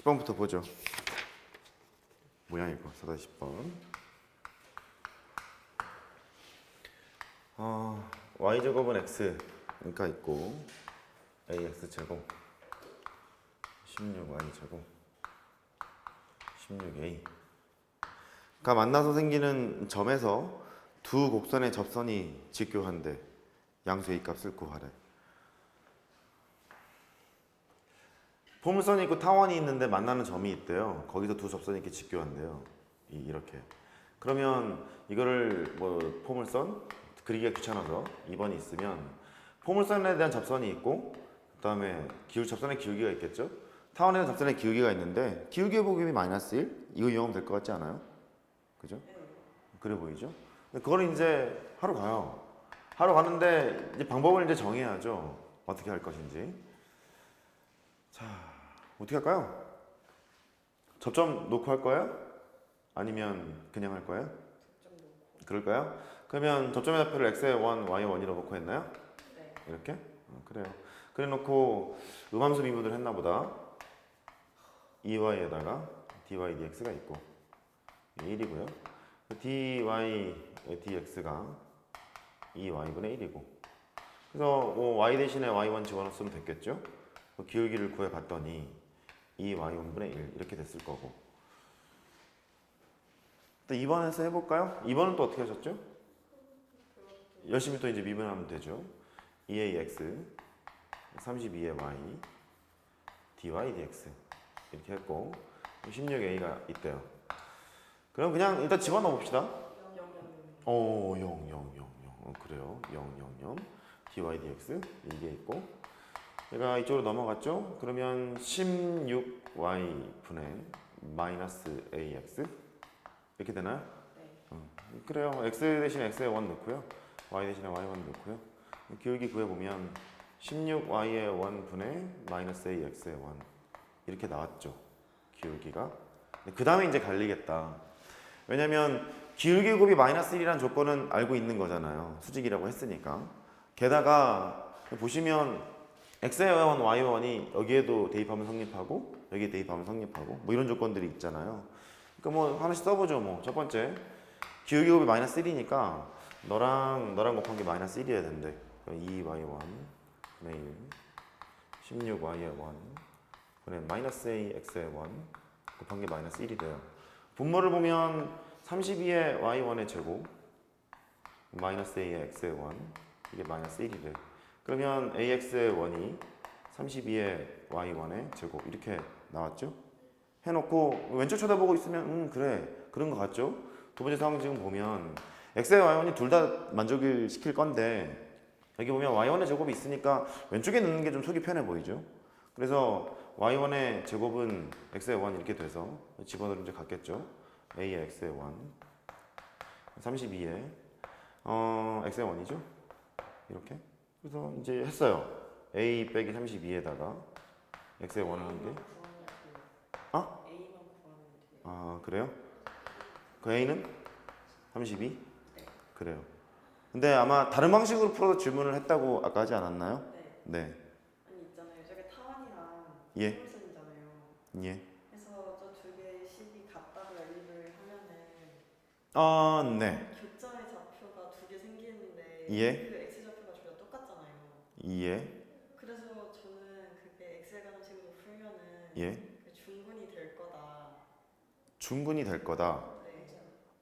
10번부터 보죠. 모양이 거 4-10번. 어, y 제곱은 x가 있고 ax 제곱 16y 제곱 16a 가 만나서 생기는 점에서 두 곡선의 접선이 직교한데 양수 a 값을 구하래. 포물선이 있고 타원이 있는데 만나는 점이 있대요. 거기서 두 접선이 이렇게 직교한대요. 이- 이렇게. 그러면 이거를 뭐 포물선 그리기가 귀찮아서 2번이 있으면 포물선에 대한 접선이 있고 그다음에 기울 접선의 기울기가 있겠죠. 타원에 대한 접선의 기울기가 있는데 기울기의 보기이 마이너스 1 이거 이용하면 될 것 같지 않아요? 그죠? 그래 보이죠? 그걸 이제 하러 가요. 하러 가는데 이제 방법을 이제 정해야죠. 어떻게 할 것인지. 자, 어떻게 할까요? 접점 놓고 할 거예요? 아니면 그냥 할 거예요? 그럴까요? 그러면 접점의 좌표를 x의 1, y의 1이라고 놓고 했나요? 네. 이렇게? 어, 그래요. 그래 놓고 음함수 미분을 했나 보다. 2y에다가 dy dx가 있고 1이고요. dy dx가 2y분의 1이고 그래서 뭐 y 대신에 y1 집어넣었으면 됐겠죠? 그 기울기를 구해봤더니 2y1분의 1 이렇게 됐을 거고 또 2번에서 해볼까요? 2번은 또 어떻게 하셨죠? 열심히 또 이제 미분하면 되죠. 2ax 32의 y dy dx 이렇게 했고 16a가 있대요. 그럼 그냥 일단 집어넣어 봅시다. 어, 0, 0, 0, 0. 어, 그래요. 0, 0, 0. dy dx 이게 있고 얘가 이쪽으로 넘어갔죠? 그러면 16y 분의 마이너스 ax 이렇게 되나요? 어, 그래요. x 대신에 x에 1 넣고요. y 대신에 y 1 넣고요. 기울기 구해보면 16y의 1 분의 마이너스 ax의 1 이렇게 나왔죠. 기울기가. 그 다음에 이제 갈리겠다. 왜냐면 기울기 곱이 마이너스 1이라는 조건은 알고 있는 거잖아요. 수직이라고 했으니까. 게다가 보시면 x의 1, y의 1이 여기에도 대입하면 성립하고 여기에 대입하면 성립하고 뭐 이런 조건들이 있잖아요. 그러니까 뭐 하나씩 써보죠. 뭐 첫 번째 기울기 곱이 마이너스 1이니까 너랑 너랑 곱한 게 마이너스 1이어야 된대. 2y1 분의 1 16y의 1 분의 마이너스 a x의 1 곱한 게 마이너스 1이 돼요. 분모를 보면 32의 y1의 제곱 마이너스 a의 x의 1 이게 마이너스 1이 돼. 그러면 ax의 1이 32의 y1의 제곱 이렇게 나왔죠? 해놓고 왼쪽 쳐다보고 있으면 음 그래 그런 것 같죠? 두 번째 상황 지금 보면 x의 y1이 둘 다 만족을 시킬 건데 여기 보면 y1의 제곱이 있으니까 왼쪽에 넣는 게 좀 속이 편해 보이죠? 그래서 y1의 제곱은 x의 1 이렇게 돼서 집어넣으면 이제 같겠죠? a의 x의 1 32에 어 x의 1이죠? 이렇게 그래서 이제 했어요 a 빼기 32에다가 x의 1을 한게 돼요. 아 그래요? 그 A는 32? 그래요. 근데 아마 다른 방식으로 풀어서 질문을 했다고 아까 하지 않았나요? 네. 네. 아니 있잖아요. 저게 타원이랑 예. 포물선이잖아요. 예. 그래서 저 두 개의 식이 같다고 연립을 하면은 아 네. 교점의 좌표가 두 개 생기는데 예. 그 x 좌표가 둘 다 똑같잖아요. 예. 그래서 저는 그게 x에 관한 식으로 풀면은 예. 그 중근이 될 거다. 중근이 될 거다. 네.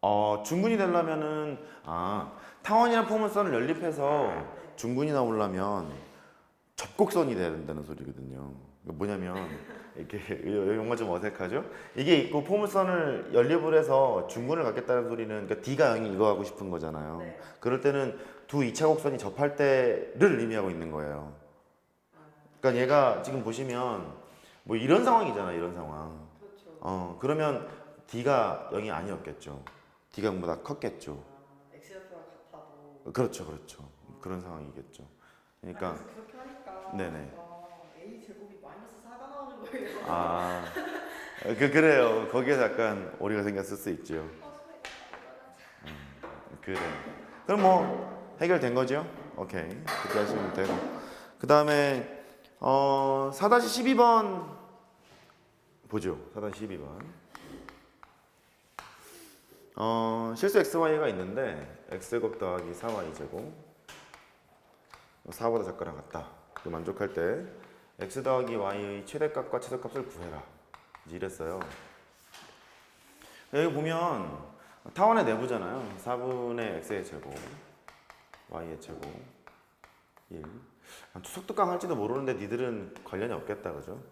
어 중근이 되려면은 아 타원이랑 포물선을 연립해서 중근이 나오려면 접곡선이 돼야 된다는 소리거든요. 뭐냐면 이렇게 용어 좀 어색하죠? 이게 있고 포물선을 연립을 해서 중근을 갖겠다는 소리는 그러니까 D가 0이 이거 하고 싶은 거잖아요. 네. 그럴 때는 두 2차 곡선이 접할 때를 의미하고 있는 거예요. 그러니까 얘가 지금 보시면 뭐 이런 상황이잖아, 이런 상황. 그렇죠. 어 그러면 D가 0이 아니었겠죠. D가 0보다 컸겠죠. 아, x 좌표가 같아도. 그렇죠, 그렇죠. 그런 상황이겠죠. 그러니까 아, 그렇게 하니까 네네. 아, a 제곱이 마이너스 4가 나오는 아, 그 그래요. 거기에서 약간 오리가 생겼을 수 있죠. 음, 그래. 그럼 뭐 해결된 거죠? 오케이. 그렇게 하시면 되고. 그 다음에 어 4-12번 보죠. 4단 12번. 어, 실수 xy가 있는데 x제곱 더하기 4y제곱 4보다 작거나 같다. 그 만족할 때 x 더하기 y의 최대값과 최소값을 구해라. 이랬어요. 여기 보면 타원의 내부잖아요. 4분의 x의 제곱 y의 제곱 1 투석특강 할지도 모르는데 니들은 관련이 없겠다 그죠?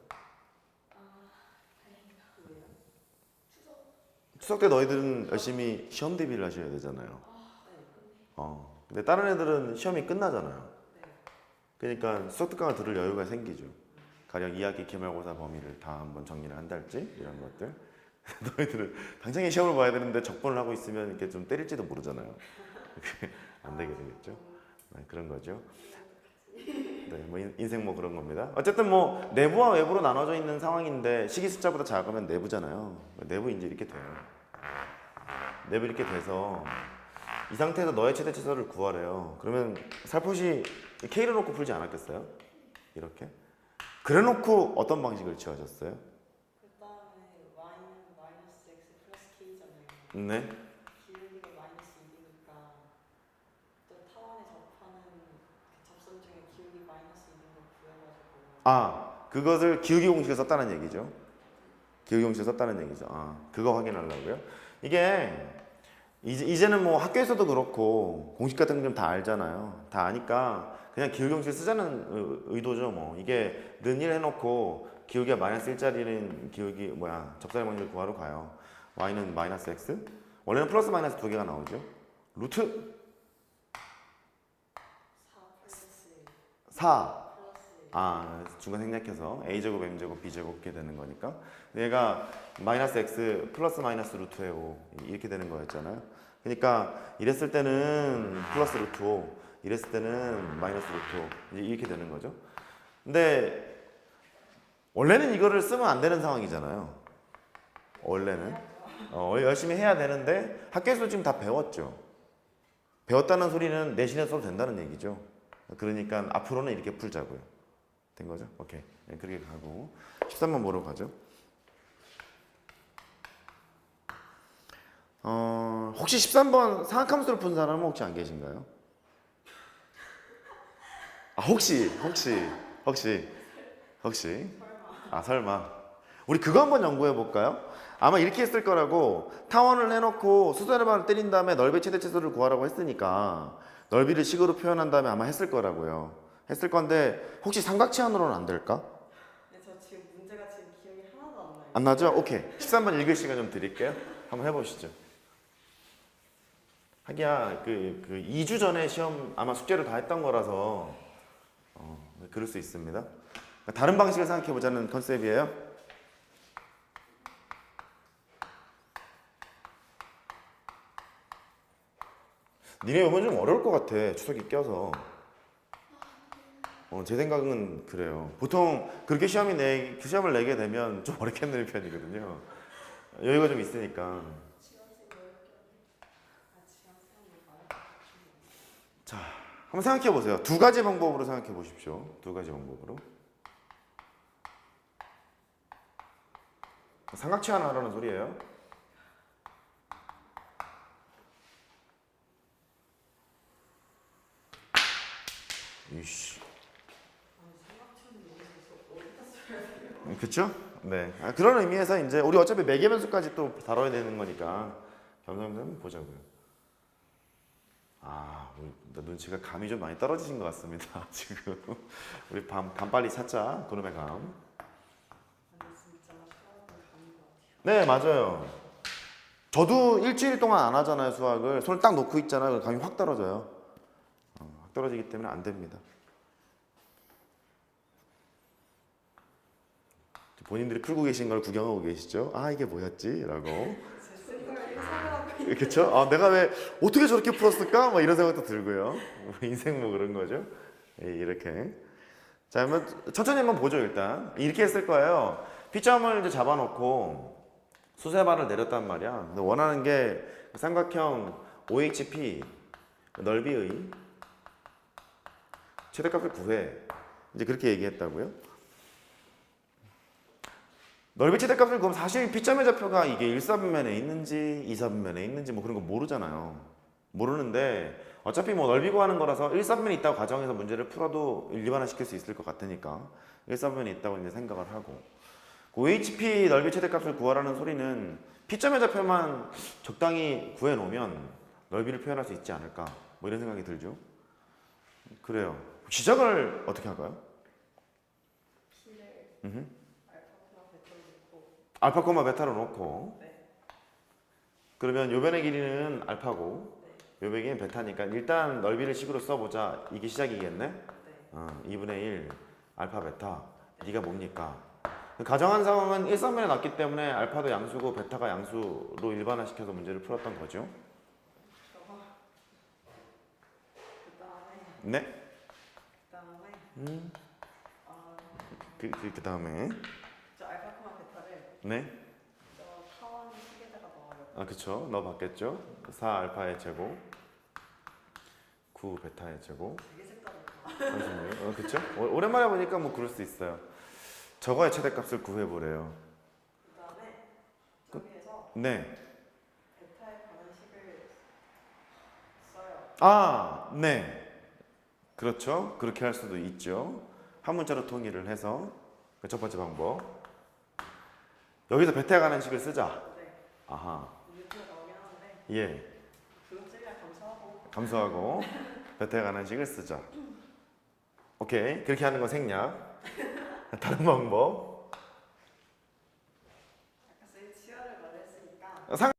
추석 때 너희들은 열심히 시험 대비를 하셔야 되잖아요. 어. 근데 다른 애들은 시험이 끝나잖아요. 그러니까 수석 특강을 들을 여유가 생기죠. 가령 2학기 기말고사 범위를 다 한번 정리를 한달지 이런 것들. 너희들은 당장에 시험을 봐야 되는데 적분을 하고 있으면 이렇게 좀 때릴지도 모르잖아요. 안 되게 되겠죠. 네, 그런 거죠. 네, 뭐 인- 인생 뭐 그런 겁니다. 어쨌든 뭐 내부와 외부로 나눠져 있는 상황인데 식이 숫자보다 작으면 내부잖아요. 내부 이제 이렇게 돼요. 내부 이렇게 돼서 이 상태에서 너의 최대 치수를 구하래요. 그러면 살포시 K를 놓고 풀지 않았겠어요? 이렇게. 그래 놓고 어떤 방식을 취하셨어요? 그 다음에 y는 마이너스 x 플러스 k잖아요. 네. 기울기가 마이너스 2니까 또 타원에 접하는 그 접선 중에 기울기 마이너스 2인 걸 구해가지고 아, 그것을 기울기 공식을 썼다는 얘기죠. 기울기 공식을 썼다는 얘기죠. 아, 그거 확인하려고요. 이게 이제, 이제는 뭐 학교에서도 그렇고 공식 같은 거좀다 알잖아요. 다 아니까 그냥 공식 쓰자는 의- 의도죠. 뭐 이게 는1 해놓고 기울기가 마이너스 1짜리는 기울기 뭐야 접선의 방식을 구하러 가요. y는 마이너스 x 원래는 플러스 마이너스 두 개가 나오죠. 루트 4 플러스 4 플러스 아 중간 생략해서 a 제곱 m 제곱 b 제곱 이렇게 되는 거니까 얘가 마이너스 x 플러스 마이너스 루트의 5 이렇게 되는 거였잖아요. 그러니까 이랬을 때는 플러스 루트 5 이랬을 때는 마이너스 루트 5 이제 이렇게 되는 거죠. 근데 원래는 이거를 쓰면 안 되는 상황이잖아요. 원래는 어, 열심히 해야 되는데 학교에서 지금 다 배웠죠. 배웠다는 소리는 내신에 써도 된다는 얘기죠. 그러니까 앞으로는 이렇게 풀자고요. 된 거죠? 오케이. 네, 그렇게 가고 13번 뭐로 가죠? 어, 혹시 13번 상학함수를 푼 사람은 혹시 안 계신가요? 아, 혹시 혹시 혹시 혹시 아 설마 우리 그거 한번 연구해 볼까요? 아마 이렇게 했을 거라고 타원을 해놓고 수선의반을 때린 다음에 넓이 최대 치수를 구하라고 했으니까 넓이를 식으로 표현한 다음에 아마 했을 거라고요. 했을 건데 혹시 삼각치환으로는 안 될까? 근데 저 지금 문제가 지금 기억이 하나도 안 나요. 안 나죠? 오케이. 13번 읽을 시간 좀 드릴게요. 한번 해보시죠. 하기야 그, 그 2주 전에 시험 아마 숙제를 다 했던 거라서 어, 그럴 수 있습니다. 다른 방식을 생각해 보자는 컨셉이에요. 니네 이번 좀 어려울 것 같아 추석이 껴서. 어, 제 생각은 그래요. 보통 그렇게 시험이 내 시험을 내게 되면 좀 어렵게 내는 편이거든요. 여유가 좀 있으니까. 아 지원생이 봐요? 한번 생각해 보세요. 두 가지 방법으로 생각해 보십시오. 두 가지 방법으로. 삼각치환 하라는 소리예요. 이씨. 그렇죠? 네. 아, 그런 의미에서 이제 우리 어차피 매개 변수까지 또 다뤄야 되는 거니까 겸사겸사 보자고요. 아, 눈치가 감이 좀 많이 떨어지신 것 같습니다. 지금 우리 밤, 감 빨리 찾자. 그놈의 감. 네, 맞아요. 저도 일주일 동안 안 하잖아요, 수학을. 손을 딱 놓고 있잖아요. 감이 확 떨어져요. 어, 확 떨어지기 때문에 안 됩니다. 본인들이 풀고 계신 걸 구경하고 계시죠? 아, 이게 뭐였지? 라고. 제 생각을 예상하고 있는 그렇죠? 아, 내가 왜 어떻게 저렇게 풀었을까? 뭐 이런 생각도 들고요. 뭐 인생 뭐 그런 거죠. 예, 이렇게. 자, 그러면 천천히 한번 보죠 일단. 이렇게 했을 거예요. P점을 이제 잡아놓고 수세발을 내렸단 말이야. 근데 원하는 게 삼각형 OHP 넓이의 최대값을 구해. 이제 그렇게 얘기했다고요. 넓이 최대값을 그럼 사실 P점의 좌표가 이게 1사분면에 있는지 2사분면에 있는지 뭐 그런 거 모르잖아요. 모르는데 어차피 뭐 넓이 구하는 거라서 1사분면에 있다고 가정해서 문제를 풀어도 일반화 시킬 수 있을 것 같으니까 1사분면에 있다고 이제 생각을 하고 그 HP 넓이 최대값을 구하라는 소리는 P점의 좌표만 적당히 구해 놓으면 넓이를 표현할 수 있지 않을까 뭐 이런 생각이 들죠. 그래요. 시작을 어떻게 할까요? P를 음흠. 알파고나 베타로 놓고 알파 코마 베타로 놓고 네. 그러면 요 변의 길이는 알파고 네. 요 변의 길이는 베타니까 일단 넓이를 식으로 써보자 이게 시작이겠네 네. 어, 2분의 1 알파 베타 네가 뭡니까 가정한 상황은 일사면에 났기 때문에 알파도 양수고 베타가 양수로 일반화시켜서 문제를 풀었던 거죠 네? 그다음에 음, 아, 그, 그, 그 다음에 네? 저 타원 식에다가 넣어요. 아 그쵸 넣어봤겠죠 4 알파의 제곱 9 베타의 제곱 되게 색다르다. 36. 어, 그쵸? 오- 오랜만에 보니까 뭐 그럴 수 있어요. 저거의 최대값을 구해보래요. 그다음에 저기에서 네. 베타에 관한 식을 써요. 아, 네. 그렇죠. 그렇게 할 수도 있죠. 한 문자로 통일을 해서 그첫 번째 방법. 여기서 베타에 관한 식을 쓰자. 네. 아하. 나오긴 하는데 예. 감사하고 감소하고 관한 식을 쓰자. 오케이. 그렇게 하는 건 생략. 다른 방법. 아까 쌤 치열을 말했으니까 상